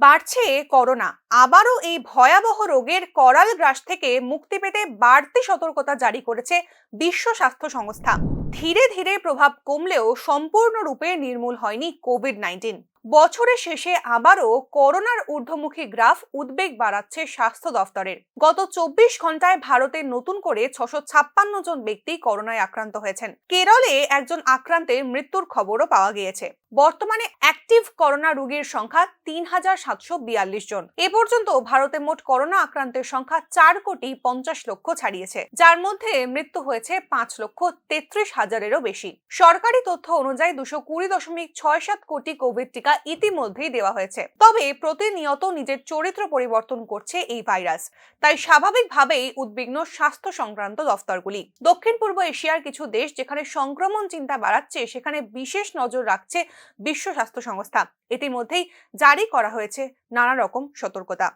বাড়ছে করোনা। আবারও এই ভয়াবহ রোগের করাল গ্রাস থেকে মুক্তি পেতে বাড়তি সতর্কতা জারি করেছে বিশ্ব স্বাস্থ্য সংস্থা। ধীরে ধীরে প্রভাব কমলেও সম্পূর্ণরূপে নির্মূল হয়নি কোভিড নাইন্টিন বছরের শেষে আবারও করোনার ঊর্ধ্বমুখী গ্রাফ উদ্বেগ বাড়াচ্ছে স্বাস্থ্য দফতরের। গত চব্বিশ ঘন্টায় ভারতে নতুন করে ছশো ছাপ্পান্ন জন ব্যক্তি করোনায় আক্রান্ত হয়েছেন। কেরলে একজন আক্রান্তের মৃত্যুর খবরও পাওয়া গিয়েছে। বর্তমানে অ্যাক্টিভ করোনা রোগীর সংখ্যা তিন হাজার সাতশো বিয়াল্লিশ জন। এ পর্যন্ত ভারতে মোট করোনা আক্রান্তের সংখ্যা চার কোটি পঞ্চাশ লক্ষ ছাড়িয়েছে, যার মধ্যে মৃত্যু হয়েছে পাঁচ লক্ষ তেত্রিশ হাজারেরও বেশি। সরকারি তথ্য অনুযায়ী দুশো কুড়ি দশমিক ছয় সাত কোটি কোভিড টিকা ইতিমধ্যেই দেওয়া হয়েছে। তবে প্রতিনিয়ত নিজের চরিত্র পরিবর্তন করছে এই ভাইরাস। তাই স্বাভাবিকভাবেই উদ্বিগ্ন স্বাস্থ্য সংক্রান্ত দফতরগুলি। দক্ষিণ পূর্ব এশিয়ার কিছু দেশ যেখানে সংক্রমণ চিন্তা বাড়াচ্ছে, সেখানে বিশেষ নজর রাখছে বিশ্ব স্বাস্থ্য সংস্থা। ইতিমধ্যেই জারি করা হয়েছে নানা রকম সতর্কতা।